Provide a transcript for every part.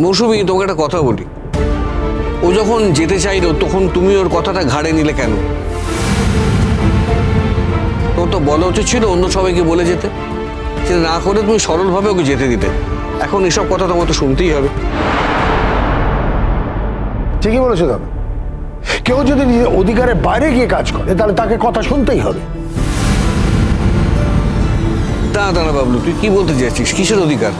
মৌসুমি তোমাকে একটা কথা বলি। ও যখন যেতে চাইলো তখন তুমি ওর কথাটা ঘাড়ে নিলে কেন? তোর তো বলা উচিত ছিল অন্য সবাইকে বলে যেতে। সেটা না করে তুমি সরলভাবে ওকে যেতে দিতে। এখন এসব কথা তোমার তো শুনতেই হবে। ঠিকই বলেছ দাদা। কেউ যদি নিজের অধিকারের বাইরে গিয়ে কাজ করে তাহলে তাকে কথা শুনতেই হবে। দাঁড়া দাঁড়া বাবলু তুই কি বলতে চাইছিস? কিসের অধিকার?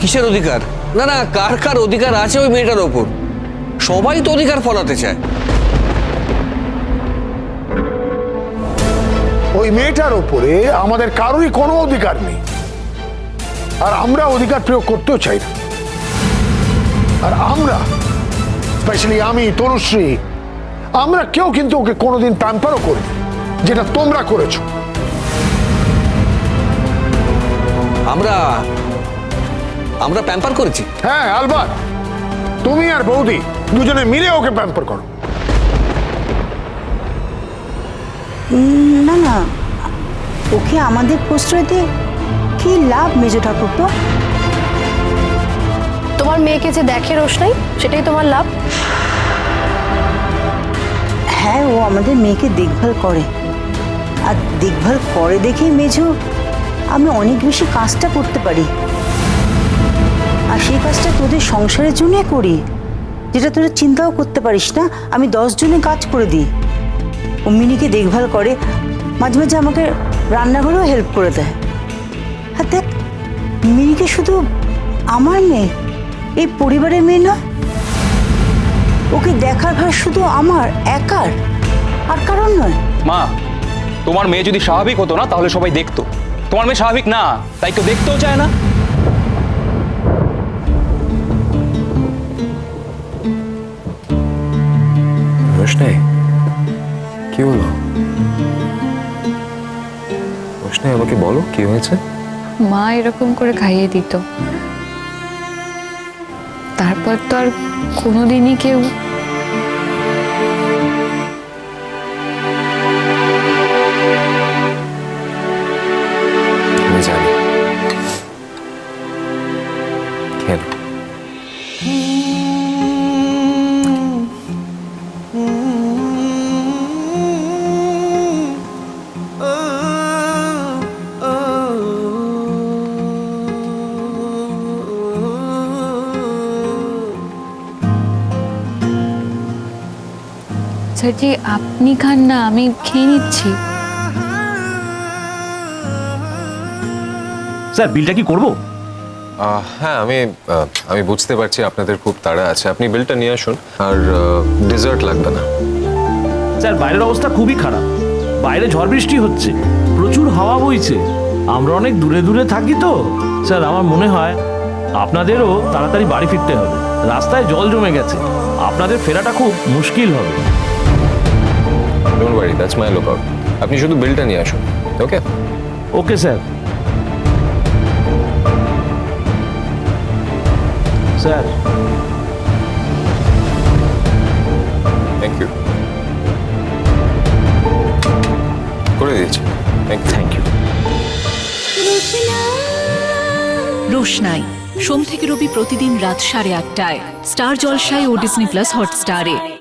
কিসের অধিকার? না না কার কার অধিকার আছে ওই মেয়েটার ওপর? সবাই তো অধিকার ফলাতে চায়। ওই মেয়েটার ওপরে আমাদের কারোরই কোনো অধিকার নেই। আর আমরা অধিকার প্রয়োগ করতেও চাই না। আর আমরা স্পেশালি আমি তনুশ্রী আমরা কেউ কিন্তু ওকে কোনোদিন প্যাম্পারও করি যেটা তোমরা করেছ। আমরা আমরা প্যাম্পার করেছি। হ্যাঁ আলবাত তুমি আর বৌদি দুজনে মিলে ওকে প্যাম্পার করো। না না। ওকে আমাদের প্রশ্রয় দিয়ে কি লাভ মেজো ঠাকুরপো তোমার মেয়েকে যে দেখে রোশনাই সেটাই তোমার লাভ? হ্যাঁ ও আমাদের মেয়েকে দেখভাল করে। আর দেখভাল করে দেখেই মেজো আমি অনেক বেশি কাজটা করতে পারি। আর সেই কাজটা তোদের সংসারের জন্য করি। যেটা তোরা চিন্তাও করতে পারিস না, আমি দশ জনে কাজ করে দিই। ও মিনিকে দেখভাল করে, মাঝে মাঝে আমাকে রান্নাঘরেও হেল্প করে দেয়। আর দেখ মিনিকে শুধু আমার মেয়ে, এই পরিবারের মেয়ে না ওকে দেখার ভার শুধু আমার, একার, আর কারণ নয়। মা, তোমার মেয়ে যদি স্বাভাবিক হতো না, তাহলে সবাই দেখতো। তোমার মেয়ে স্বাভাবিক না, তাই কেউ দেখতেও চায় না। রোশনাই কি হলো রোশনাই আমাকে বলো কি হয়েছে মা এরকম করে খাইয়ে দিত। তারপর তো আর কোনোদিনই কেউ জানি। কেন স্যারজি আপনি খান না আমি খেয়ে নিচ্ছি। স্যার বিলটা কি করব? হ্যাঁ আমি আহ, আমি বুঝতে পারছি আপনাদের খুব তাড়া আছে। আপনি বিলটা নিয়ে আসুন আর ডেজার্ট লাগবে না। স্যার বাইরের অবস্থা খুবই খারাপ। বাইরে ঝড় বৃষ্টি হচ্ছে প্রচুর হাওয়া বইছে। আমরা অনেক দূরে দূরে থাকি তো। স্যার আমার মনে হয় আপনাদেরও তাড়াতাড়ি বাড়ি ফিরতে হবে। রাস্তায় জল জমে গেছে। আপনাদের ফেরাটা খুব মুশকিল হবে। ওয়ারি দ্যাটস মাই লুক আপনি শুধু বিলটা নিয়ে আসুন okay okay sir sir thank you করে দিয়েছি। থ্যাংক ইউ থ্যাংক ইউ রোশনাই সোম থেকে রবি প্রতিদিন রাত সাড়ে আটটায় স্টার জলসায় ও ডিসনি প্লাস হটস্টারে